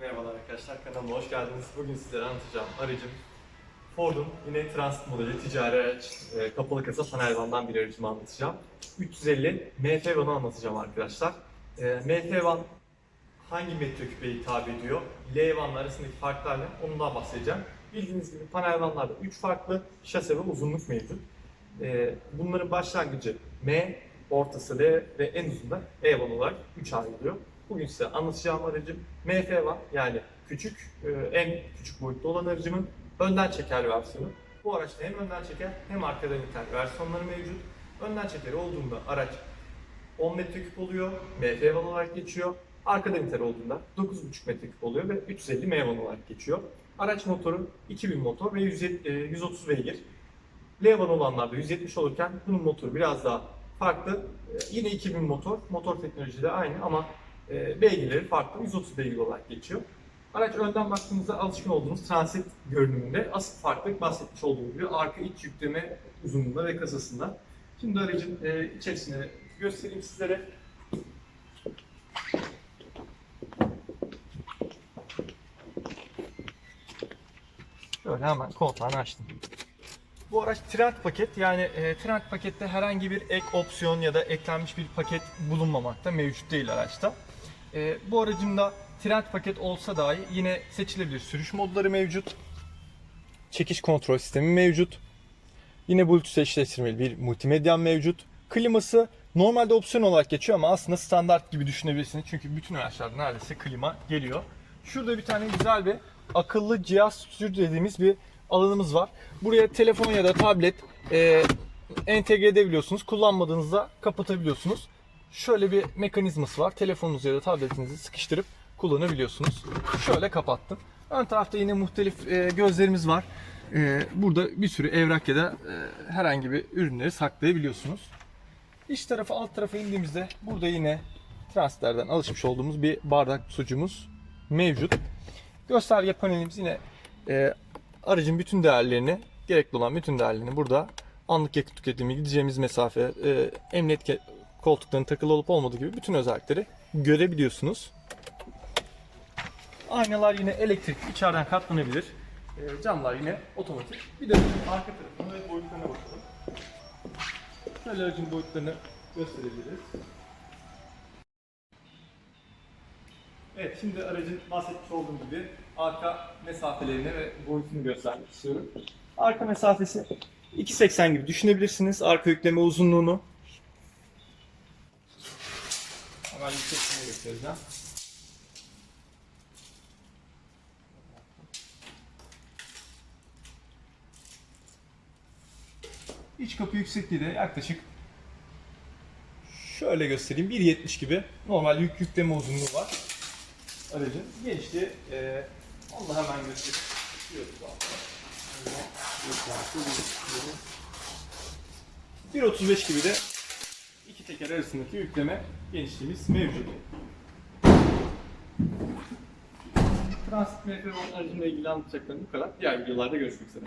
Merhabalar arkadaşlar, kanalıma hoş geldiniz. Bugün sizlere anlatacağım aracım Ford'un yine Transit modeli ticari araç, e, kapalı kasa panel vandan bir aracımı anlatacağım. 350 MF vanı anlatacağım arkadaşlar. E, MF van hangi metreküpeye hitap ediyor? L vanla arasındaki farklar ne? Ondan bahsedeceğim. Bildiğiniz gibi panel vanlarda 3 farklı şase ve uzunluk mevcut. E, bunların başlangıcı M, ortası L ve en uzun da E van olarak 3 ayrılıyor. Bugün size anlatacağım aracım MF van yani küçük, e, en küçük boyutta olan aracımın önden çeker versiyonu. Bu araçta hem önden çeker hem arkadan iter versiyonları mevcut. Önden çekeri olduğunda araç 10 metreküp oluyor, MF van olarak geçiyor. Arkadan iter olduğunda 9,5 metreküp oluyor ve 350 M van olarak geçiyor. Araç motoru 2000 motor ve 170, e, 130 beygir. L van olanlarda 170 olurken bunun motoru biraz daha farklı. E, Yine 2000 motor, motor teknolojisi de aynı ama e, farklı. 130 beygir olarak geçiyor. Araç önden baktığımızda alışkın olduğumuz transit görünümünde asıl farklılık bahsetmiş olduğum gibi arka iç yükleme uzunluğunda ve kasasında. Şimdi aracın e, içerisini göstereyim sizlere. Şöyle hemen kontağını açtım. Bu araç Trend paket yani e, Trend pakette herhangi bir ek opsiyon ya da eklenmiş bir paket bulunmamakta mevcut değil araçta. E, bu aracımda Trend paket olsa dahi yine seçilebilir sürüş modları mevcut. Çekiş kontrol sistemi mevcut. Yine Bluetooth eşleştirmeli bir multimedya mevcut. Kliması normalde opsiyon olarak geçiyor ama aslında standart gibi düşünebilirsiniz. Çünkü bütün araçlarda neredeyse klima geliyor. Şurada bir tane güzel bir akıllı cihaz stüdyo dediğimiz bir alanımız var. Buraya telefon ya da tablet e, entegre edebiliyorsunuz. Kullanmadığınızda kapatabiliyorsunuz. Şöyle bir mekanizması var. Telefonunuzu ya da tabletinizi sıkıştırıp kullanabiliyorsunuz. Şöyle kapattım. Ön tarafta yine muhtelif e, gözlerimiz var. E, burada bir sürü evrak ya da e, herhangi bir ürünleri saklayabiliyorsunuz. İç tarafa alt tarafa indiğimizde burada yine transitlerden alışmış olduğumuz bir bardak sucumuz mevcut. Gösterge panelimiz yine aracın bütün değerlerini, gerekli olan bütün değerlerini burada anlık yakıt tüketimi, gideceğimiz mesafe, e, emniyet koltuklarının takılı olup olmadığı gibi bütün özellikleri görebiliyorsunuz. Aynalar yine elektrikli, içeriden katlanabilir. E, camlar yine otomatik. Bir de arka tarafına ve boyutlarına bakalım. Şöyle aracın boyutlarını gösterebiliriz. Evet, şimdi aracın bahsetmiş olduğum gibi arka mesafelerini ve boyutunu göstermek istiyorum. Arka mesafesi 2.80 gibi düşünebilirsiniz arka yükleme uzunluğunu. Hemen yüksekliğini göstereceğim. İç kapı yüksekliği de yaklaşık şöyle göstereyim 1.70 gibi normal yük yükleme uzunluğu var aracın. Genişliği e, onu da hemen göstereyim. 1.35 gibi de teker arasındaki yükleme genişliğimiz mevcut. Transit MF aracımla ilgili anlatacaklarım bu kadar. Diğer videolarda görüşmek üzere.